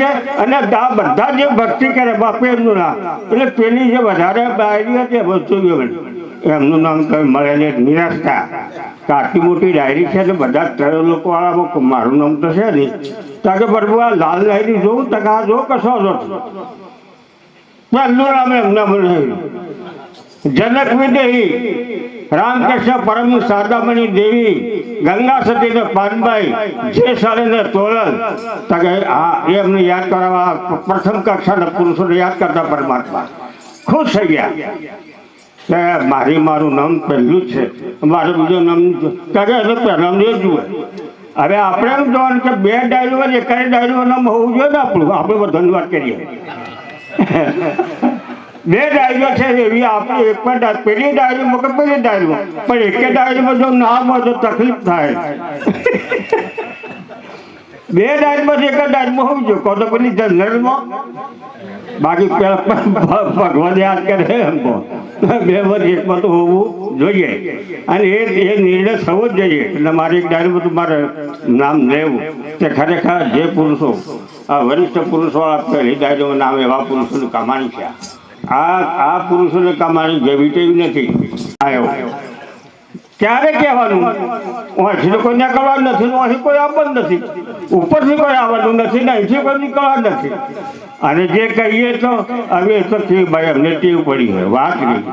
છે અને આ બધા જે ભક્તિ કરે, બાપુ એમનું નામ. એટલે પેલી જે વધારે ડાયરી હતી જોયું એમનું નામ કઈ મળે ને નિરાશતા આટલી મોટી ડાયરી છે ને બધા ત્રણ લોકો વાળામાં મારું નામ તો છે નહીં. તાકે પ્રભુ, આ લાલ ડાયરી જોઉં તો કે આ જો કશો નથી. પહેલું નામ એમના મને જનક વિદેહી. રામકૃષ્ણ પરમ શારદામણી દેવી, ગંગા સતી ને પાનભાઈ જે સાલે ને તોલન તો આ એમને યાદ કરવા પ્રથમ કક્ષાના પુરુષોને યાદ કરતા પરમાત્મા. ખુશ થઈ ગયા. મારી મારું નામ પહેલું જ છે. મારું બીજું નામ કરે એટલે પહેલા એ જુએ હવે આપણે એમ જોવાનું કે બે ડાયરીઓ એક જ ડાયરીઓ નામ હોવું જોઈએ ને આપણું? આપણે બધાની વાત કરીએ. બે ડાયરીઓ છે એવી આપણે એક પણ પેલી ડાયરી કે પેલી ડાયરીમાં પણ એક ડાયરીમાં જો ના હોય તો તકલીફ થાય. બે ડાયરીમાં એક જ ડાયરીમાં હોવું જોઈએ. કહો તો પેલી જનરલમાં બાકી ભગવાન યાદ કરે એમ બે વર્ષ એકમાં તો હોવું જોઈએ. અને એ એ નિર્ણય થવો જ જોઈએ. એટલે મારે એક ડાયરીમાં તો મારે નામ લેવું. તે ખરેખર જે પુરુષો, આ વરિષ્ઠ પુરુષો પહેલી ડાયરીમાં નામ એવા પુરુષોની કમાણી છે. આ આ પુરુષોને કમાણી જેવી તેવી નથી. આવ્યો ક્યારે કહેવાનું? અહીંથી તો કોઈ નીકળવાનું નથી અહીં કોઈ આવવાનું નથી. ઉપરથી કોઈ આવવાનું નથી ને અહીંથી કોઈ નીકળવાનું નથી. અને જે કહીએ તો, હવે તો ભાઈ અમને ટેવ પડી હોય, વાત નહીં.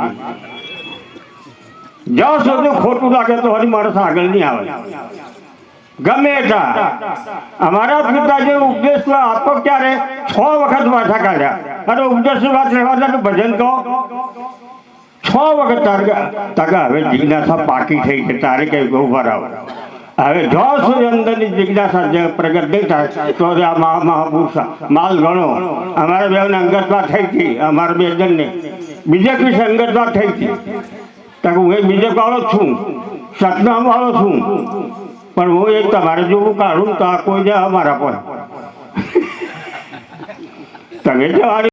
જ્યાં સુધી ખોટું લાગે તો હરી માણસ આગળ નહીં આવે. ગમે ત્યાં. અમારા પિતાજી ઉપદેશ આપો ક્યારે? છ વખત માથા કાઢ્યા. અને ઉપદેશ વાત ભજન કહો. છ વખત તારે તારે હવે જિજ્ઞાસા પાકી થઈ છે, તારે કઈ ઊભા રહો. હવે જો સુધી અંદરની જિજ્ઞાસા જે પ્રગટ નહીં થાય, તો આ મહા મહાપુરુષ, માલ ગણો. અમારા બેને અંગતમાં થઈ હતી, અમારા બે જણને બીજે પીછે અંગતમાં થઈ હતી. તો હું એક બીજે વાળો છું, સતનામ વાળો છું. પણ હું એક તમારે જેવું કાઢું તો આ કોઈ જાય અમારા પર. તમે જવાની